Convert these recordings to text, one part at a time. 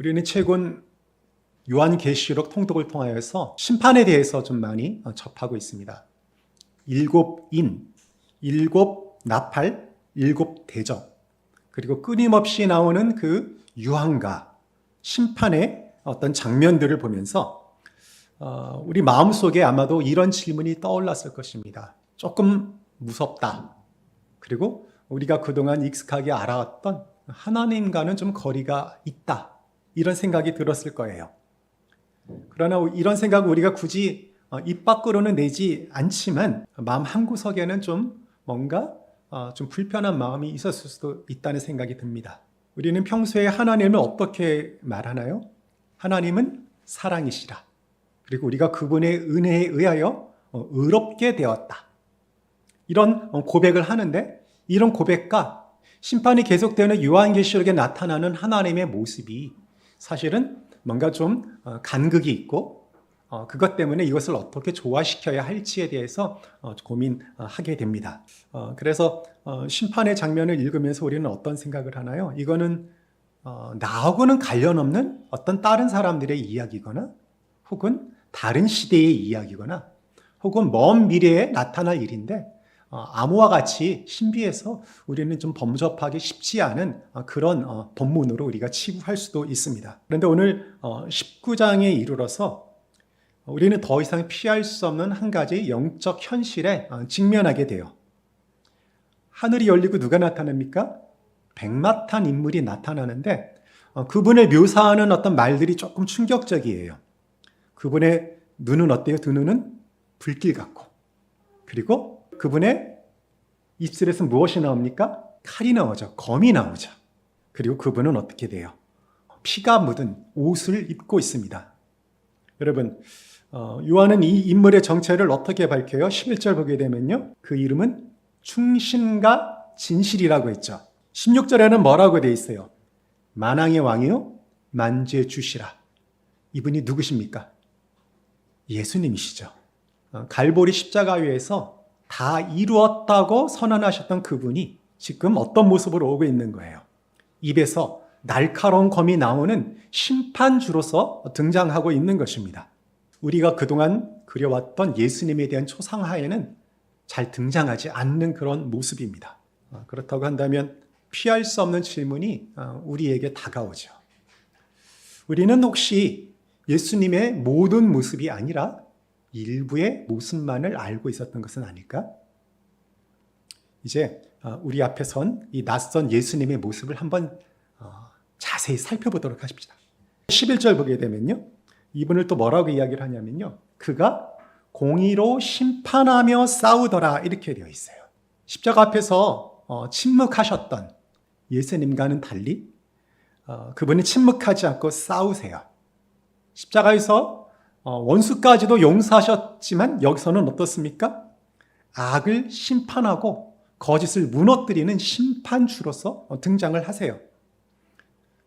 우리는 최근 요한계시록 통독을 통하여서 심판에 대해서 좀 많이 어, 접하고 있습니다. 일곱 인, 일곱 나팔, 일곱 대적, 그리고 끊임없이 나오는 그 유황과 심판의 어떤 장면들을 보면서 어, 우리 마음속에 아마도 이런 질문이 떠올랐을 것입니다. 조금 무섭다. 그리고 우리가 그동안 익숙하게 알아왔던 하나님과는 좀 거리가 있다. 이런 생각이 들었을 거예요. 그러나 이런 생각을 우리가 굳이 어, 입 밖으로는 내지 않지만 마음 한구석에는 좀 뭔가 어, 좀 불편한 마음이 있었을 수도 있다는 생각이 듭니다. 우리는 평소에 하나님을 어떻게 말하나요? 하나님은 사랑이시라. 그리고 우리가 그분의 은혜에 의하여 어, 의롭게 되었다. 이런 고백을 하는데 이런 고백과 심판이 계속되는 요한계시록에 나타나는 하나님의 모습이 사실은 뭔가 좀 어, 간극이 있고 어, 그것 때문에 이것을 어떻게 조화시켜야 할지에 대해서 어, 고민하게 됩니다. 그래서 심판의 장면을 읽으면서 우리는 어떤 생각을 하나요? 이거는 나하고는 관련 없는 어떤 다른 사람들의 이야기거나 혹은 다른 시대의 이야기거나 혹은 먼 미래에 나타날 일인데 암호와 같이 신비해서 우리는 좀 범접하기 쉽지 않은 그런 본문으로 우리가 치부할 수도 있습니다. 그런데 오늘 19장에 이르러서 우리는 더 이상 피할 수 없는 한 가지 영적 현실에 직면하게 돼요. 하늘이 열리고 누가 나타납니까? 백마탄 인물이 나타나는데 그분을 묘사하는 어떤 말들이 조금 충격적이에요. 그분의 눈은 어때요? 두 눈은 불길 같고 그리고 그분의 입술에서 무엇이 나옵니까? 칼이 나오죠. 검이 나오죠. 그리고 그분은 어떻게 돼요? 피가 묻은 옷을 입고 있습니다. 여러분, 어, 요한은 이 인물의 정체를 어떻게 밝혀요? 11절 보게 되면요. 그 이름은 충신과 진실이라고 했죠. 16절에는 뭐라고 돼 있어요? 만왕의 왕이요? 만주의 주시라. 이분이 누구십니까? 예수님이시죠. 어, 갈보리 십자가 위에서 다 이루었다고 선언하셨던 그분이 지금 어떤 모습으로 오고 있는 거예요. 입에서 날카로운 검이 나오는 심판주로서 등장하고 있는 것입니다. 우리가 그동안 그려왔던 예수님에 대한 초상화에는 잘 등장하지 않는 그런 모습입니다. 아, 그렇다고 한다면 피할 수 없는 질문이 아, 우리에게 다가오죠. 우리는 혹시 예수님의 모든 모습이 아니라 일부의 모습만을 알고 있었던 것은 아닐까? 이제 어, 우리 앞에 선 이 낯선 예수님의 모습을 한번 어, 자세히 살펴보도록 하십시다. 11절 보게 되면요. 이분을 또 뭐라고 이야기를 하냐면요. 그가 공의로 심판하며 싸우더라 이렇게 되어 있어요. 십자가 앞에서 어, 침묵하셨던 예수님과는 달리 그분이 침묵하지 않고 싸우세요. 십자가에서 어, 원수까지도 용서하셨지만 여기서는 어떻습니까? 악을 심판하고 거짓을 무너뜨리는 심판주로서 등장을 하세요.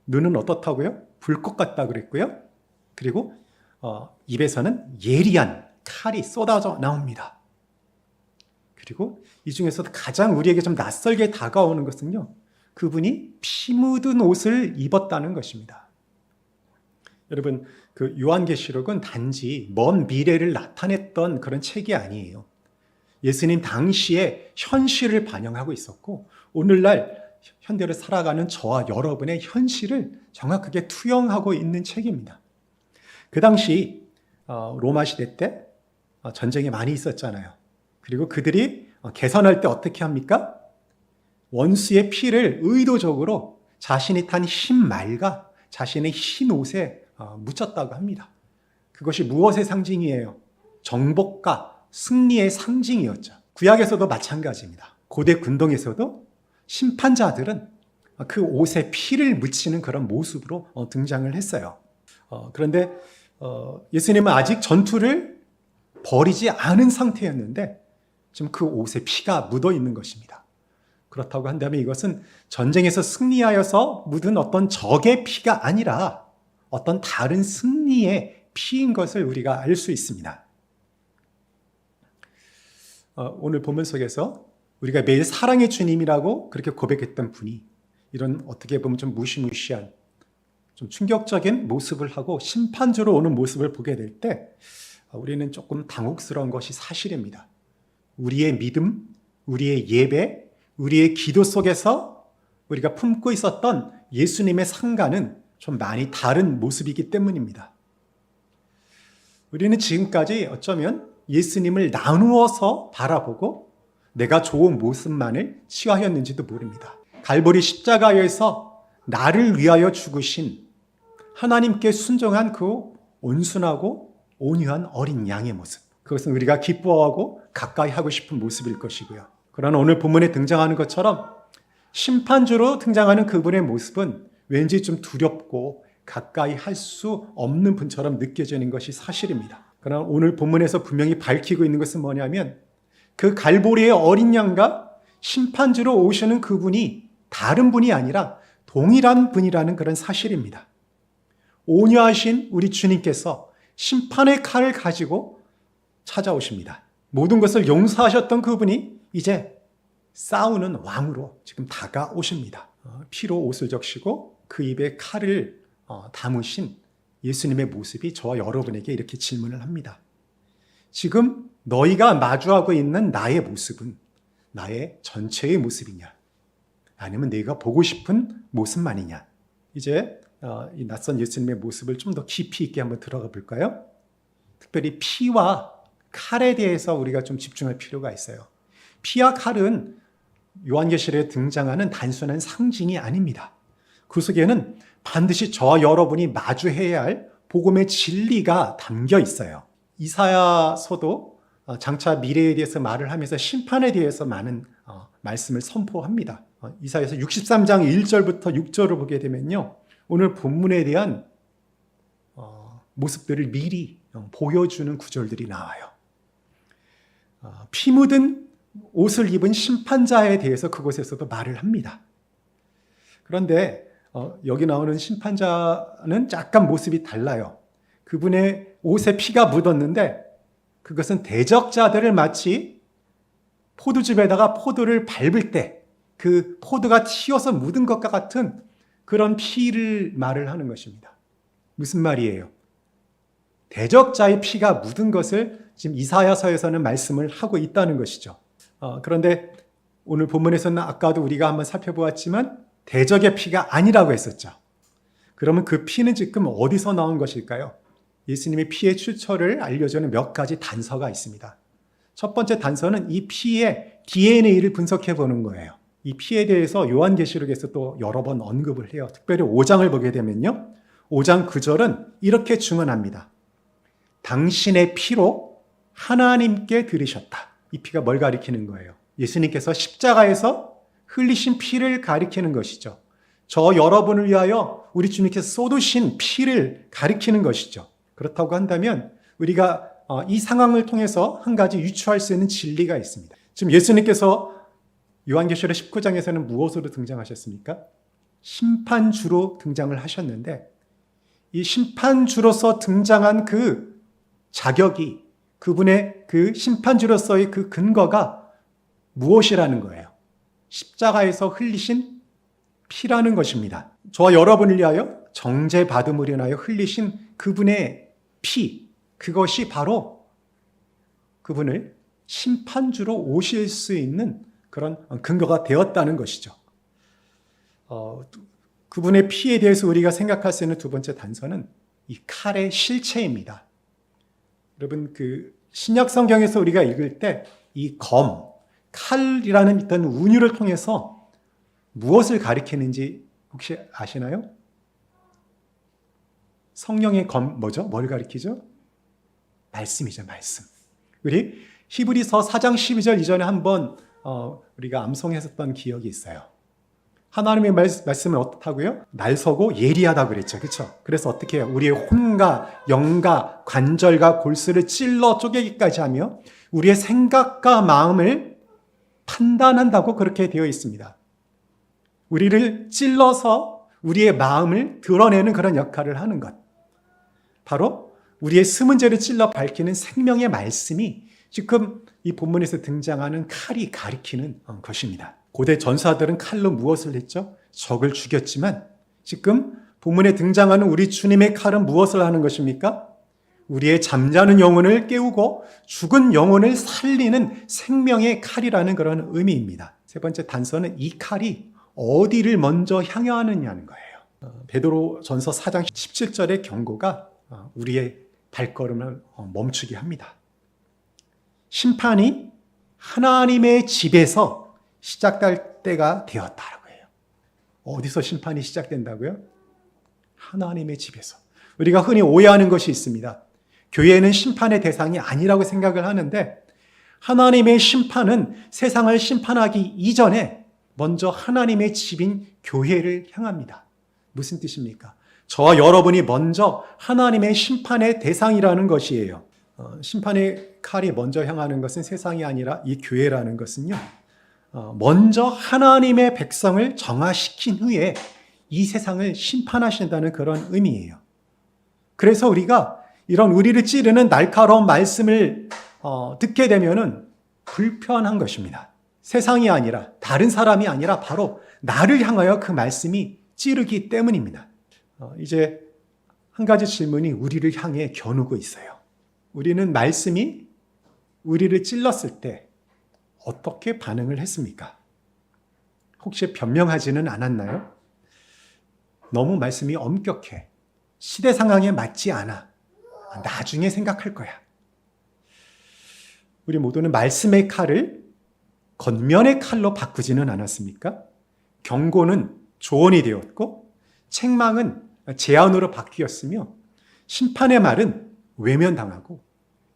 눈은 어떻다고요? 불꽃 같다 그랬고요. 그리고 어, 입에서는 예리한 칼이 쏟아져 나옵니다. 그리고 이 중에서도 가장 우리에게 좀 낯설게 다가오는 것은요. 그분이 피 묻은 옷을 입었다는 것입니다. 여러분, 그 요한계시록은 단지 먼 미래를 나타냈던 그런 책이 아니에요. 예수님 당시의 현실을 반영하고 있었고 오늘날 현대를 살아가는 저와 여러분의 현실을 정확하게 투영하고 있는 책입니다. 그 당시 어, 로마 시대 때 어, 전쟁이 많이 있었잖아요. 그리고 그들이 어, 개선할 때 어떻게 합니까? 원수의 피를 의도적으로 자신이 탄 흰 말과 자신의 흰 옷에 어, 묻혔다고 합니다. 그것이 무엇의 상징이에요? 정복과 승리의 상징이었죠. 구약에서도 마찬가지입니다. 고대 군동에서도 심판자들은 그 옷에 피를 묻히는 그런 모습으로 어, 등장을 했어요. 어, 그런데 예수님은 아직 전투를 벌이지 않은 상태였는데 지금 그 옷에 피가 묻어 있는 것입니다. 그렇다고 한다면 이것은 전쟁에서 승리하여서 묻은 어떤 적의 피가 아니라 어떤 다른 승리의 피인 것을 우리가 알 수 있습니다. 어, 오늘 본문 속에서 우리가 매일 사랑의 주님이라고 그렇게 고백했던 분이 이런 어떻게 보면 좀 무시무시한 좀 충격적인 모습을 하고 심판주로 오는 모습을 보게 될 때 우리는 조금 당혹스러운 것이 사실입니다. 우리의 믿음, 우리의 예배, 우리의 기도 속에서 우리가 품고 있었던 예수님의 상가는 좀 많이 다른 모습이기 때문입니다. 우리는 지금까지 어쩌면 예수님을 나누어서 바라보고 내가 좋은 모습만을 취하였는지도 모릅니다. 갈보리 십자가에서 나를 위하여 죽으신 하나님께 순종한 그 온순하고 온유한 어린 양의 모습. 그것은 우리가 기뻐하고 가까이 하고 싶은 모습일 것이고요. 그러나 오늘 본문에 등장하는 것처럼 심판주로 등장하는 그분의 모습은 왠지 좀 두렵고 가까이 할 수 없는 분처럼 느껴지는 것이 사실입니다. 그러나 오늘 본문에서 분명히 밝히고 있는 것은 뭐냐면 그 갈보리의 어린 양과 심판주로 오시는 그분이 다른 분이 아니라 동일한 분이라는 그런 사실입니다. 온유하신 우리 주님께서 심판의 칼을 가지고 찾아오십니다. 모든 것을 용서하셨던 그분이 이제 싸우는 왕으로 지금 다가오십니다. 어, 피로 옷을 적시고 그 입에 칼을 어, 담으신 예수님의 모습이 저와 여러분에게 이렇게 질문을 합니다. 지금 너희가 마주하고 있는 나의 모습은 나의 전체의 모습이냐? 아니면 내가 보고 싶은 모습만이냐? 이제 어, 이 낯선 예수님의 모습을 좀 더 깊이 있게 한번 들어가 볼까요? 특별히 피와 칼에 대해서 우리가 좀 집중할 필요가 있어요. 피와 칼은 요한계시록에 등장하는 단순한 상징이 아닙니다. 그 속에는 반드시 저와 여러분이 마주해야 할 복음의 진리가 담겨 있어요. 이사야서도 어, 장차 미래에 대해서 말을 하면서 심판에 대해서 많은 어, 말씀을 선포합니다. 어, 이사야서 63장 1절부터 6절을 보게 되면요. 오늘 본문에 대한 모습들을 미리 보여주는 구절들이 나와요. 피 묻은 옷을 입은 심판자에 대해서 그곳에서도 말을 합니다. 그런데 여기 나오는 심판자는 약간 모습이 달라요. 그분의 옷에 피가 묻었는데 그것은 대적자들을 마치 포도즙에다가 포도를 밟을 때 그 포도가 튀어서 묻은 것과 같은 그런 피를 말을 하는 것입니다. 무슨 말이에요? 대적자의 피가 묻은 것을 지금 이사야서에서는 말씀을 하고 있다는 것이죠. 어, 그런데 오늘 본문에서는 아까도 우리가 한번 살펴보았지만 대적의 피가 아니라고 했었죠. 그러면 그 피는 지금 어디서 나온 것일까요? 예수님의 피의 출처를 알려주는 몇 가지 단서가 있습니다. 첫 번째 단서는 이 피의 DNA를 분석해 보는 거예요. 이 피에 대해서 요한계시록에서 또 여러 번 언급을 해요. 특별히 5장을 보게 되면요. 5장 9절은 이렇게 증언합니다. 당신의 피로 하나님께 들으셨다. 이 피가 뭘 가리키는 거예요? 예수님께서 십자가에서 흘리신 피를 가리키는 것이죠. 저 여러분을 위하여 우리 주님께서 쏟으신 피를 가리키는 것이죠. 그렇다고 한다면 우리가 어, 이 상황을 통해서 한 가지 유추할 수 있는 진리가 있습니다. 지금 예수님께서 요한계시록 19장에서는 무엇으로 등장하셨습니까? 심판주로 등장을 하셨는데 이 심판주로서 등장한 그 자격이 그분의 그 심판주로서의 그 근거가 무엇이라는 거예요? 십자가에서 흘리신 피라는 것입니다. 저와 여러분을 위하여 정죄 받음을 인하여 흘리신 그분의 피, 그것이 바로 그분을 심판주로 오실 수 있는 그런 근거가 되었다는 것이죠. 어, 그분의 피에 대해서 우리가 생각할 수 있는 두 번째 단서는 이 칼의 실체입니다. 여러분, 그 신약 성경에서 우리가 읽을 때 이 검, 칼이라는 어떤 운유를 통해서 무엇을 가리키는지 혹시 아시나요? 성령의 검 뭐죠? 뭘 가리키죠? 말씀이죠, 말씀. 우리 히브리서 4장 12절 이전에 한번 어, 우리가 암송했었던 기억이 있어요. 하나님의 말, 말씀은 어떻다고요? 날서고 예리하다 그랬죠. 그렇죠? 그래서 어떻게 해요? 우리의 혼과 영과 관절과 골수를 찔러 쪼개기까지 하며 우리의 생각과 마음을 판단한다고 그렇게 되어 있습니다. 우리를 찔러서 우리의 마음을 드러내는 그런 역할을 하는 것. 바로 우리의 숨은 죄를 찔러 밝히는 생명의 말씀이 지금 이 본문에서 등장하는 칼이 가리키는 것입니다. 고대 전사들은 칼로 무엇을 했죠? 적을 죽였지만 지금 본문에 등장하는 우리 주님의 칼은 무엇을 하는 것입니까? 우리의 잠자는 영혼을 깨우고 죽은 영혼을 살리는 생명의 칼이라는 그런 의미입니다. 세 번째 단서는 이 칼이 어디를 먼저 향하느냐는 거예요. 어, 베드로 전서 4장 17절의 경고가 어, 우리의 발걸음을 어, 멈추게 합니다. 심판이 하나님의 집에서 시작될 때가 되었다라고 해요. 어디서 심판이 시작된다고요? 하나님의 집에서. 우리가 흔히 오해하는 것이 있습니다. 교회는 심판의 대상이 아니라고 생각을 하는데 하나님의 심판은 세상을 심판하기 이전에 먼저 하나님의 집인 교회를 향합니다. 무슨 뜻입니까? 저와 여러분이 먼저 하나님의 심판의 대상이라는 것이에요. 어, 심판의 칼이 먼저 향하는 것은 세상이 아니라 이 교회라는 것은요. 어, 먼저 하나님의 백성을 정화시킨 후에 이 세상을 심판하신다는 그런 의미예요. 그래서 우리가 이런 우리를 찌르는 날카로운 말씀을 어, 듣게 되면은 불편한 것입니다. 세상이 아니라 다른 사람이 아니라 바로 나를 향하여 그 말씀이 찌르기 때문입니다. 어, 이제 한 가지 질문이 우리를 향해 겨누고 있어요. 우리는 말씀이 우리를 찔렀을 때 어떻게 반응을 했습니까? 혹시 변명하지는 않았나요? 너무 말씀이 엄격해. 시대 상황에 맞지 않아. 나중에 생각할 거야. 우리 모두는 말씀의 칼을 겉면의 칼로 바꾸지는 않았습니까? 경고는 조언이 되었고, 책망은 제안으로 바뀌었으며, 심판의 말은 외면당하고,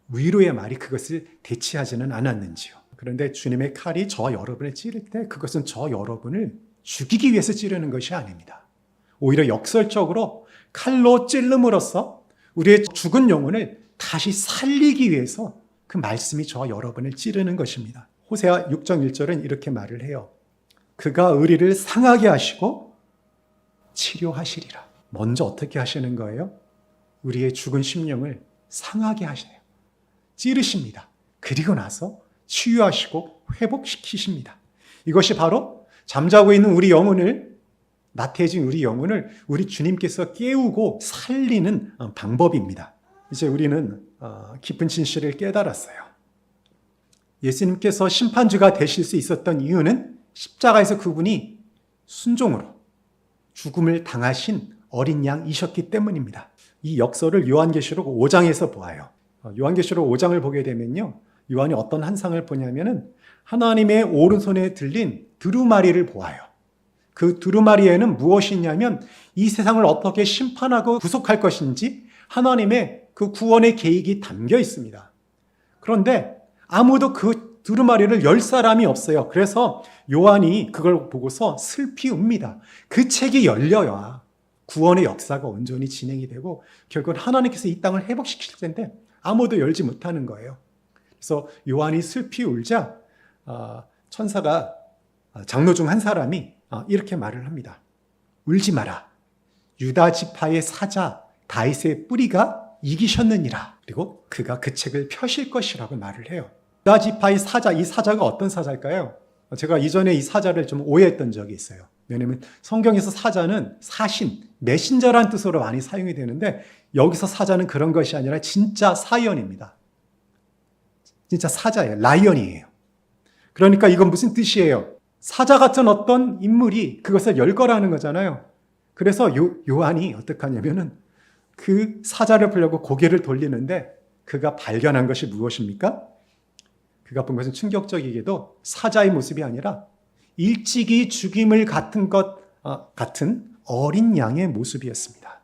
위로의 말이 그것을 대체하지는 않았는지요. 그런데 주님의 칼이 저 여러분을 찌를 때 그것은 저 여러분을 죽이기 위해서 찌르는 것이 아닙니다. 오히려 역설적으로 칼로 찔름으로써 우리의 죽은 영혼을 다시 살리기 위해서 그 말씀이 저와 여러분을 찌르는 것입니다. 호세아 6장 1절은 이렇게 말을 해요. 그가 의리를 상하게 하시고 치료하시리라. 먼저 어떻게 하시는 거예요? 우리의 죽은 심령을 상하게 하시네요. 찌르십니다. 그리고 나서 치유하시고 회복시키십니다. 이것이 바로 잠자고 있는 우리 영혼을 나태해진 우리 영혼을 우리 주님께서 깨우고 살리는 어, 방법입니다. 이제 우리는 어, 깊은 진실을 깨달았어요. 예수님께서 심판주가 되실 수 있었던 이유는 십자가에서 그분이 순종으로 죽음을 당하신 어린 양이셨기 때문입니다. 이 역설을 요한계시록 5장에서 보아요. 어, 요한계시록 5장을 보게 되면요. 요한이 어떤 한상을 보냐면은 하나님의 오른손에 들린 두루마리를 보아요. 그 두루마리에는 무엇이 있냐면 이 세상을 어떻게 심판하고 구속할 것인지 하나님의 그 구원의 계획이 담겨 있습니다. 그런데 아무도 그 두루마리를 열 사람이 없어요. 그래서 요한이 그걸 보고서 슬피 웁니다. 그 책이 열려야 구원의 역사가 온전히 진행이 되고 결국은 하나님께서 이 땅을 회복시킬 텐데 아무도 열지 못하는 거예요. 그래서 요한이 슬피 울자 아, 천사가 아, 장로 중 한 사람이 아, 이렇게 말을 합니다. 울지 마라. 유다 지파의 사자 다윗의 뿌리가 이기셨느니라. 그리고 그가 그 책을 펴실 것이라고 말을 해요. 유다 지파의 사자, 이 사자가 어떤 사자일까요? 제가 이전에 이 사자를 좀 오해했던 적이 있어요. 왜냐면 성경에서 사자는 사신, 메신저란 뜻으로 많이 사용이 되는데 여기서 사자는 그런 것이 아니라 진짜 사연입니다. 진짜 사자예요. 라이언이에요. 그러니까 이건 무슨 뜻이에요? 사자 같은 어떤 인물이 그것을 열 거라는 거잖아요. 그래서 요, 요한이 어떻게 하냐면은 그 사자를 보려고 고개를 돌리는데 그가 발견한 것이 무엇입니까? 그가 본 것은 충격적이게도 사자의 모습이 아니라 일찍이 죽임을 같은 것 어, 같은 어린 양의 모습이었습니다.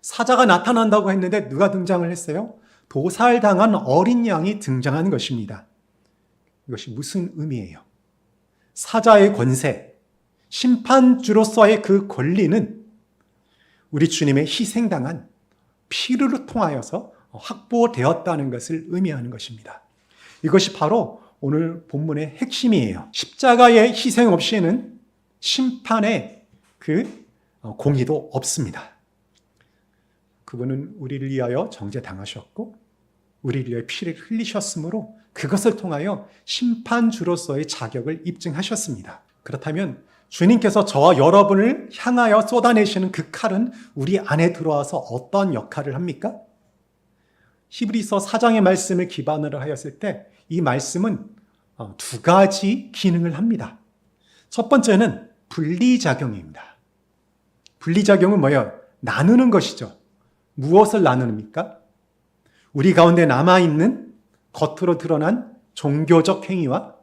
사자가 나타난다고 했는데 누가 등장을 했어요? 도살당한 어린 양이 등장한 것입니다. 이것이 무슨 의미예요? 사자의 권세, 심판주로서의 그 권리는 우리 주님의 희생당한 피를 통하여서 확보되었다는 것을 의미하는 것입니다. 이것이 바로 오늘 본문의 핵심이에요. 십자가의 희생 없이는 심판의 그 공의도 없습니다. 그분은 우리를 위하여 정죄당하셨고 우리를 위하여 피를 흘리셨으므로 그것을 통하여 심판주로서의 자격을 입증하셨습니다. 그렇다면 주님께서 저와 여러분을 향하여 쏟아내시는 그 칼은 우리 안에 들어와서 어떤 역할을 합니까? 히브리서 4장의 말씀을 기반으로 하였을 때 이 말씀은 어, 두 가지 기능을 합니다. 첫 번째는 분리작용입니다. 분리작용은 뭐예요? 나누는 것이죠. 무엇을 나누입니까? 우리 가운데 남아있는 겉으로 드러난 종교적 행위와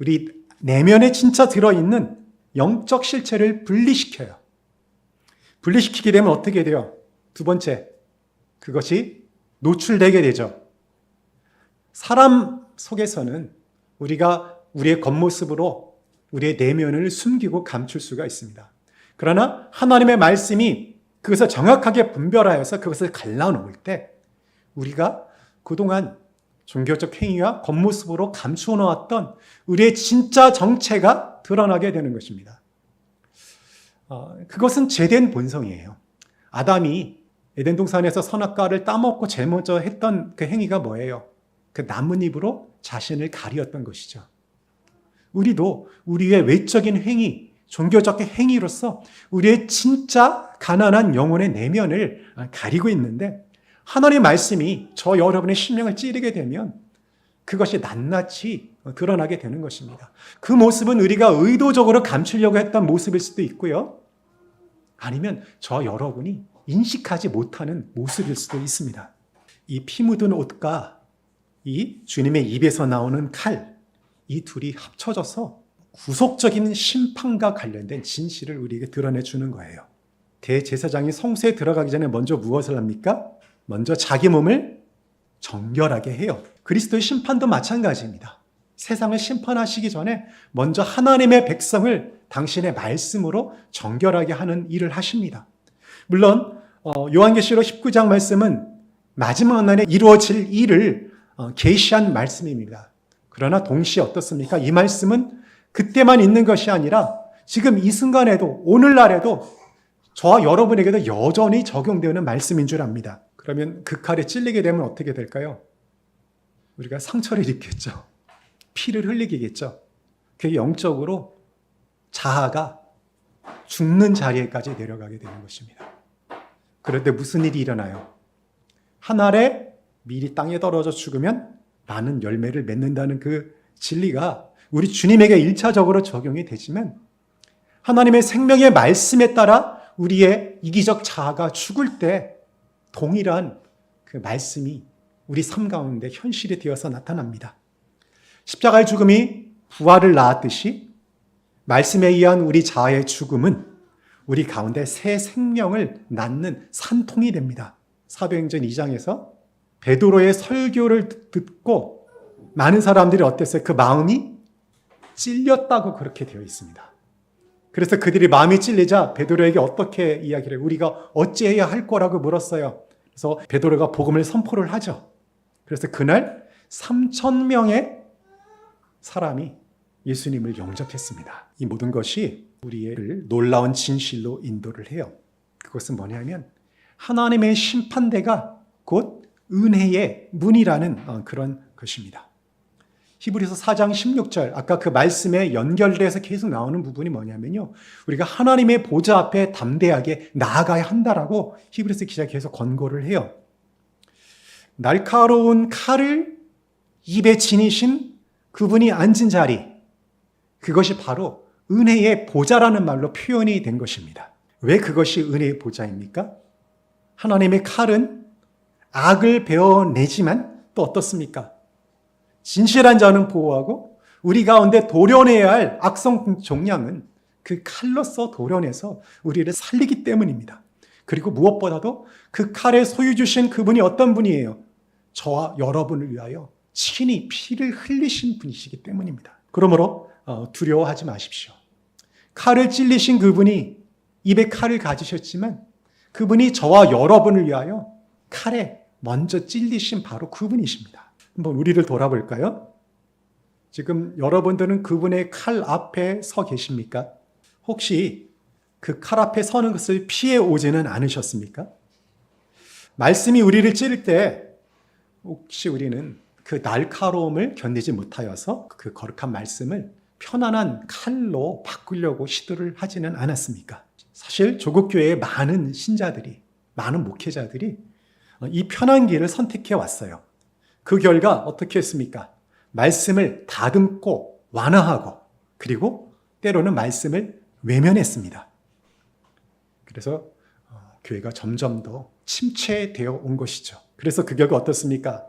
우리 내면에 진짜 들어있는 영적 실체를 분리시켜요. 분리시키게 되면 어떻게 돼요? 두 번째, 그것이 노출되게 되죠. 사람 속에서는 우리가 우리의 겉모습으로 우리의 내면을 숨기고 감출 수가 있습니다. 그러나 하나님의 말씀이 그것을 정확하게 분별하여서 그것을 갈라놓을 때 우리가 그동안 종교적 행위와 겉모습으로 감추어 놓았던 우리의 진짜 정체가 드러나게 되는 것입니다. 어, 그것은 죄된 본성이에요. 아담이 에덴 동산에서 선악과를 따먹고 제일 먼저 했던 그 행위가 뭐예요? 그 나뭇잎으로 자신을 가리었던 것이죠. 우리도 우리의 외적인 행위, 종교적 행위로서 우리의 진짜 가난한 영혼의 내면을 가리고 있는데 하나님의 말씀이 저 여러분의 심령을 찌르게 되면 그것이 낱낱이 드러나게 되는 것입니다. 그 모습은 우리가 의도적으로 감추려고 했던 모습일 수도 있고요. 아니면 저 여러분이 인식하지 못하는 모습일 수도 있습니다. 이 피 묻은 옷과 이 주님의 입에서 나오는 칼, 이 둘이 합쳐져서 구속적인 심판과 관련된 진실을 우리에게 드러내 주는 거예요. 대제사장이 성소에 들어가기 전에 먼저 무엇을 합니까? 먼저 자기 몸을 정결하게 해요. 그리스도의 심판도 마찬가지입니다. 세상을 심판하시기 전에 먼저 하나님의 백성을 당신의 말씀으로 정결하게 하는 일을 하십니다. 물론 어, 요한계시록 19장 말씀은 마지막 날에 이루어질 일을 어, 계시한 말씀입니다. 그러나 동시에 어떻습니까? 이 말씀은 그때만 있는 것이 아니라 지금 이 순간에도 오늘날에도 저와 여러분에게도 여전히 적용되는 말씀인 줄 압니다. 그러면 그 칼에 찔리게 되면 어떻게 될까요? 우리가 상처를 입겠죠. 피를 흘리겠죠. 그게 영적으로 자아가 죽는 자리에까지 내려가게 되는 것입니다. 그런데 무슨 일이 일어나요? 한 알에 밀이 땅에 떨어져 죽으면 많은 열매를 맺는다는 그 진리가 우리 주님에게 일차적으로 적용이 되지만 하나님의 생명의 말씀에 따라 우리의 이기적 자아가 죽을 때 동일한 그 말씀이 우리 삶 가운데 현실이 되어서 나타납니다. 십자가의 죽음이 부활을 낳았듯이 말씀에 의한 우리 자아의 죽음은 우리 가운데 새 생명을 낳는 산통이 됩니다. 사도행전 2장에서 베드로의 설교를 듣고 많은 사람들이 어땠어요? 그 마음이 찔렸다고 그렇게 되어 있습니다. 그래서 그들이 마음이 찔리자 베드로에게 어떻게 이야기를 우리가 어찌해야 할 거라고 물었어요. 그래서 베드로가 복음을 선포를 하죠. 그래서 그날 3천 명의 사람이 예수님을 영접했습니다. 이 모든 것이 우리를 놀라운 진실로 인도를 해요. 그것은 뭐냐면 하나님의 심판대가 곧 은혜의 문이라는 어, 그런 것입니다. 히브리서 4장 16절 아까 그 말씀에 연결돼서 계속 나오는 부분이 뭐냐면요. 우리가 하나님의 보좌 앞에 담대하게 나아가야 한다라고 히브리서 기자 계속 권고를 해요. 날카로운 칼을 입에 지니신 그분이 앉은 자리 그것이 바로 은혜의 보좌라는 말로 표현이 된 것입니다. 왜 그것이 은혜의 보좌입니까? 하나님의 칼은 악을 베어내지만 또 어떻습니까? 진실한 자는 보호하고 우리 가운데 도려내야 할 악성 종량은 그 칼로서 도려내서 우리를 살리기 때문입니다. 그리고 무엇보다도 그 칼에 소유 주신 그분이 어떤 분이에요? 저와 여러분을 위하여 친히 피를 흘리신 분이시기 때문입니다. 그러므로 어, 두려워하지 마십시오. 칼을 찔리신 그분이 입에 칼을 가지셨지만 그분이 저와 여러분을 위하여 칼에 먼저 찔리신 바로 그분이십니다. 한번 우리를 돌아볼까요? 지금 여러분들은 그분의 칼 앞에 서 계십니까? 혹시 그 칼 앞에 서는 것을 피해 오지는 않으셨습니까? 말씀이 우리를 찌를 때 혹시 우리는 그 날카로움을 견디지 못하여서 그 거룩한 말씀을 편안한 칼로 바꾸려고 시도를 하지는 않았습니까? 사실 조국 교회의 많은 신자들이 많은 목회자들이 이 편한 길을 선택해 왔어요. 그 결과 어떻게 했습니까? 말씀을 다듬고 완화하고 그리고 때로는 말씀을 외면했습니다. 그래서 어, 교회가 점점 더 침체되어 온 것이죠. 그래서 그 결과 어떻습니까?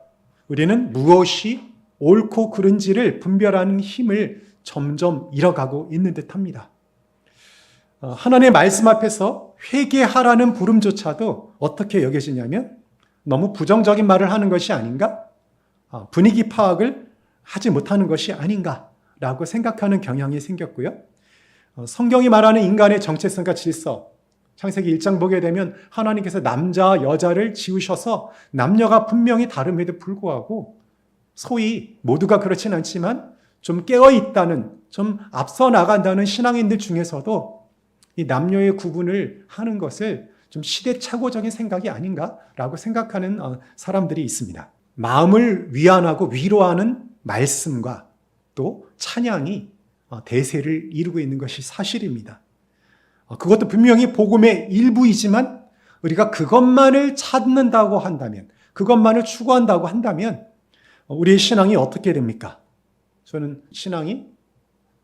우리는 무엇이 옳고 그른지를 분별하는 힘을 점점 잃어가고 있는 듯 합니다. 어, 하나님의 말씀 앞에서 회개하라는 부름조차도 어떻게 여겨지냐면 너무 부정적인 말을 하는 것이 아닌가? 어, 분위기 파악을 하지 못하는 것이 아닌가라고 생각하는 경향이 생겼고요. 어, 성경이 말하는 인간의 정체성과 질서, 창세기 1장 보게 되면 하나님께서 남자, 여자를 지으셔서 남녀가 분명히 다름에도 불구하고 소위 모두가 그렇진 않지만 좀 깨어 있다는, 좀 앞서 나간다는 신앙인들 중에서도 이 남녀의 구분을 하는 것을 좀 시대착오적인 생각이 아닌가라고 생각하는 어, 사람들이 있습니다. 마음을 위안하고 위로하는 말씀과 또 찬양이 어, 대세를 이루고 있는 것이 사실입니다. 어, 그것도 분명히 복음의 일부이지만 우리가 그것만을 찾는다고 한다면, 그것만을 추구한다고 한다면 우리의 신앙이 어떻게 됩니까? 저는 신앙이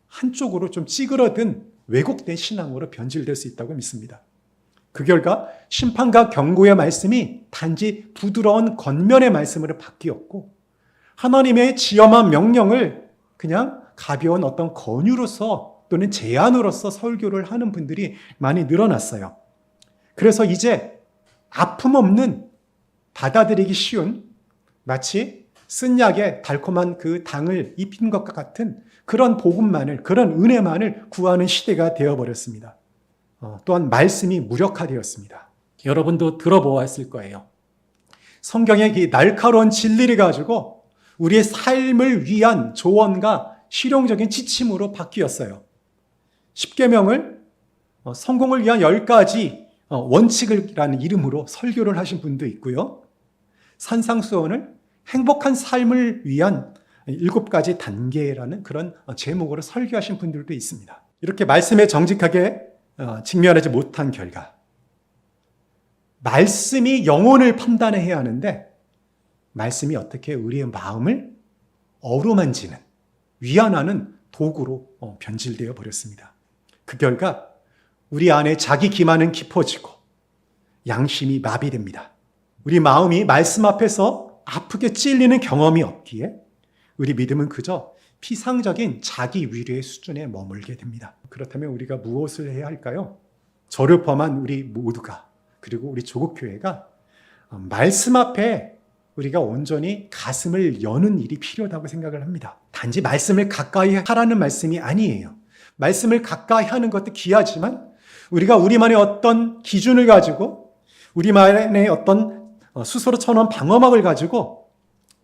한쪽으로 좀 찌그러든 왜곡된 신앙으로 변질될 수 있다고 믿습니다. 그 결과 심판과 경고의 말씀이 단지 부드러운 겉면의 말씀으로 바뀌었고 하나님의 지엄한 명령을 그냥 가벼운 어떤 권유로서 또는 제안으로서 설교를 하는 분들이 많이 늘어났어요. 그래서 이제 아픔 없는 받아들이기 쉬운 마치 쓴 약에 달콤한 그 당을 입힌 것과 같은 그런 복음만을, 그런 은혜만을 구하는 시대가 되어버렸습니다. 어, 또한 말씀이 무력화되었습니다. 여러분도 들어보았을 거예요. 성경의 이 날카로운 진리를 가지고 우리의 삶을 위한 조언과 실용적인 지침으로 바뀌었어요. 10계명을 어, 성공을 위한 10가지 어, 원칙이라는 이름으로 설교를 하신 분도 있고요. 산상수원을 행복한 삶을 위한 일곱 가지 단계라는 그런 제목으로 설교하신 분들도 있습니다. 이렇게 말씀에 정직하게 어, 직면하지 못한 결과, 말씀이 영혼을 판단해야 하는데, 말씀이 어떻게 우리의 마음을 어루만지는, 위안하는 도구로 어, 변질되어 버렸습니다. 그 결과, 우리 안에 자기 기만은 깊어지고, 양심이 마비됩니다. 우리 마음이 말씀 앞에서 아프게 찔리는 경험이 없기에, 우리 믿음은 그저 피상적인 자기 위로의 수준에 머물게 됩니다. 그렇다면 우리가 무엇을 해야 할까요? 저를 포함한 우리 모두가 그리고 우리 조국 교회가 말씀 앞에 우리가 온전히 가슴을 여는 일이 필요하다고 생각을 합니다. 단지 말씀을 가까이 하라는 말씀이 아니에요. 말씀을 가까이 하는 것도 귀하지만 우리가 우리만의 어떤 기준을 가지고 우리만의 어떤 스스로 쳐놓은 방어막을 가지고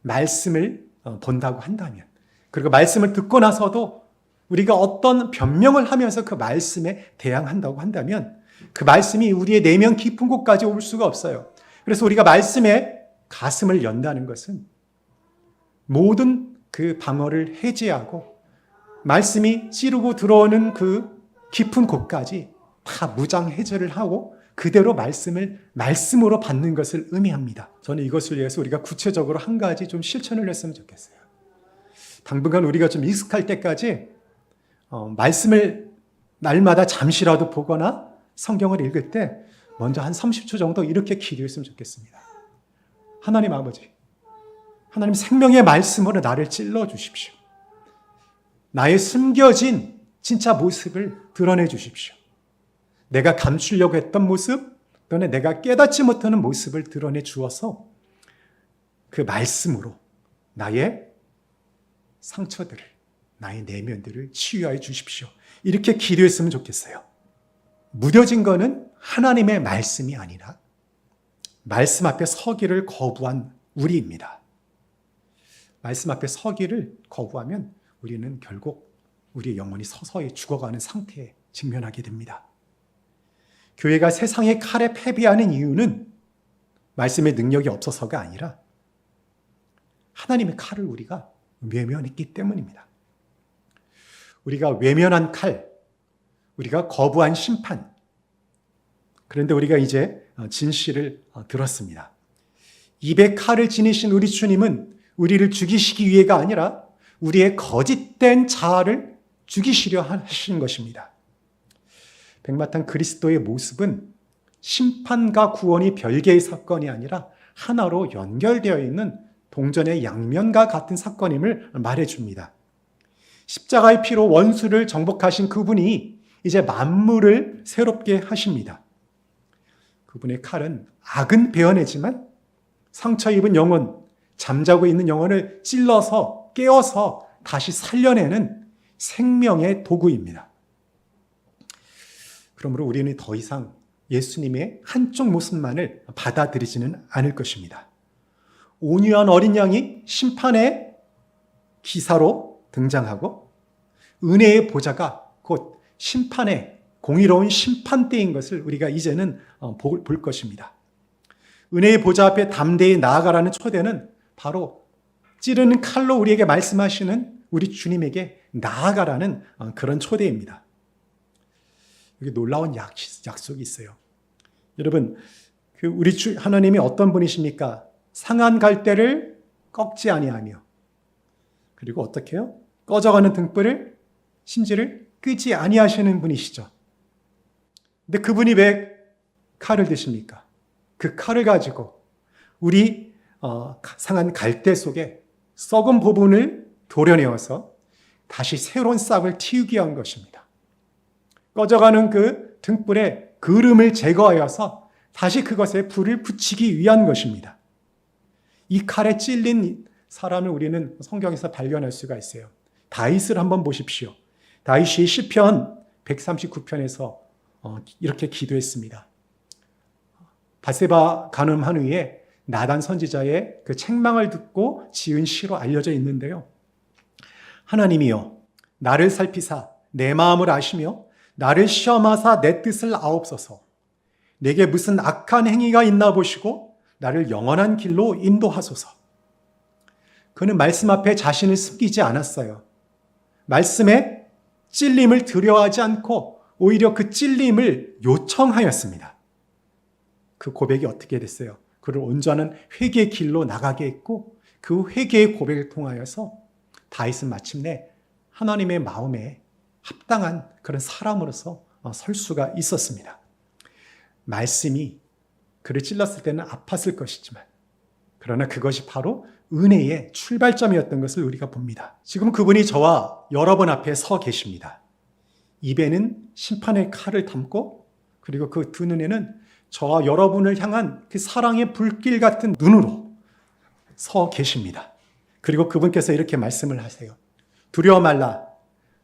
말씀을 본다고 한다면 그리고 말씀을 듣고 나서도 우리가 어떤 변명을 하면서 그 말씀에 대항한다고 한다면 그 말씀이 우리의 내면 깊은 곳까지 올 수가 없어요. 그래서 우리가 말씀에 가슴을 연다는 것은 모든 그 방어를 해제하고 말씀이 찌르고 들어오는 그 깊은 곳까지 다 무장 해제를 하고 그대로 말씀을 말씀으로 받는 것을 의미합니다. 저는 이것을 위해서 우리가 구체적으로 한 가지 좀 실천을 했으면 좋겠어요. 당분간 우리가 좀 익숙할 때까지 어, 말씀을 날마다 잠시라도 보거나 성경을 읽을 때 먼저 한 30초 정도 이렇게 기도했으면 좋겠습니다. 하나님 아버지, 하나님 생명의 말씀으로 나를 찔러 주십시오. 나의 숨겨진 진짜 모습을 드러내 주십시오. 내가 감추려고 했던 모습 또는 내가 깨닫지 못하는 모습을 드러내 주어서 그 말씀으로 나의 상처들을, 나의 내면들을 치유하여 주십시오. 이렇게 기도했으면 좋겠어요. 무뎌진 거는 하나님의 말씀이 아니라 말씀 앞에 서기를 거부한 우리입니다. 말씀 앞에 서기를 거부하면 우리는 결국 우리의 영혼이 서서히 죽어가는 상태에 직면하게 됩니다. 교회가 세상의 칼에 패배하는 이유는 말씀의 능력이 없어서가 아니라 하나님의 칼을 우리가 외면했기 때문입니다. 우리가 외면한 칼, 우리가 거부한 심판. 그런데 우리가 이제 어, 진실을 어, 들었습니다. 입에 칼을 지니신 우리 주님은 우리를 죽이시기 위해가 아니라 우리의 거짓된 자아를 죽이시려 하신 것입니다. 백마탄 그리스도의 모습은 심판과 구원이 별개의 사건이 아니라 하나로 연결되어 있는 동전의 양면과 같은 사건임을 말해줍니다. 십자가의 피로 원수를 정복하신 그분이 이제 만물을 새롭게 하십니다. 그분의 칼은 악은 베어내지만 상처 입은 영혼, 잠자고 있는 영혼을 찔러서 깨어서 다시 살려내는 생명의 도구입니다. 그러므로 우리는 더 이상 예수님의 한쪽 모습만을 받아들이지는 않을 것입니다. 온유한 어린 양이 심판의 기사로 등장하고 은혜의 보좌가 곧 심판의 공의로운 심판대인 것을 우리가 이제는 어, 볼볼 것입니다. 은혜의 보좌 앞에 담대히 나아가라는 초대는 바로 찌르는 칼로 우리에게 말씀하시는 우리 주님에게 나아가라는 어, 그런 초대입니다. 여기 놀라운 약, 약속이 있어요. 여러분, 그 우리 주 하나님이 어떤 분이십니까? 상한 갈대를 꺾지 아니하며 그리고 어떻게 해요? 꺼져가는 등불을 심지를 끄지 아니하시는 분이시죠. 근데 그분이 왜 칼을 드십니까? 그 칼을 가지고 우리 어, 상한 갈대 속에 썩은 부분을 도려내어서 다시 새로운 싹을 틔우기 위한 것입니다. 꺼져가는 그 등불에 그름을 제거하여서 다시 그것에 불을 붙이기 위한 것입니다. 이 칼에 찔린 사람을 우리는 성경에서 발견할 수가 있어요. 다윗을 한번 보십시오. 다윗이 시편 139편에서 어, 이렇게 기도했습니다. 바세바 간음한 후에 나단 선지자의 그 책망을 듣고 지은 시로 알려져 있는데요. 하나님이여 나를 살피사 내 마음을 아시며 나를 시험하사 내 뜻을 아옵소서. 내게 무슨 악한 행위가 있나 보시고 나를 영원한 길로 인도하소서. 그는 말씀 앞에 자신을 숨기지 않았어요. 말씀에 찔림을 두려워하지 않고 오히려 그 찔림을 요청하였습니다. 그 고백이 어떻게 됐어요? 그를 온전한 회개의 길로 나가게 했고 그 회개의 고백을 통하여서 다윗은 마침내 하나님의 마음에 합당한 그런 사람으로서 어, 설 수가 있었습니다. 말씀이 그를 찔렀을 때는 아팠을 것이지만 그러나 그것이 바로 은혜의 출발점이었던 것을 우리가 봅니다. 지금 그분이 저와 여러분 앞에 서 계십니다. 입에는 심판의 칼을 담고 그리고 그 두 눈에는 저와 여러분을 향한 그 사랑의 불길 같은 눈으로 서 계십니다. 그리고 그분께서 이렇게 말씀을 하세요. 두려워 말라.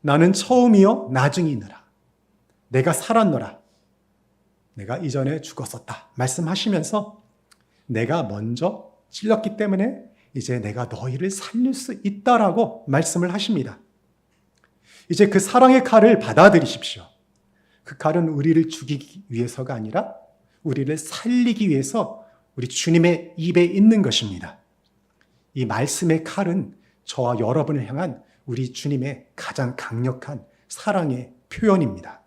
나는 처음이요 나중이니라. 내가 살았노라. 내가 이전에 죽었었다. 말씀하시면서 내가 먼저 찔렸기 때문에 이제 내가 너희를 살릴 수 있다라고 말씀을 하십니다. 이제 그 사랑의 칼을 받아들이십시오. 그 칼은 우리를 죽이기 위해서가 아니라 우리를 살리기 위해서 우리 주님의 입에 있는 것입니다. 이 말씀의 칼은 저와 여러분을 향한 우리 주님의 가장 강력한 사랑의 표현입니다.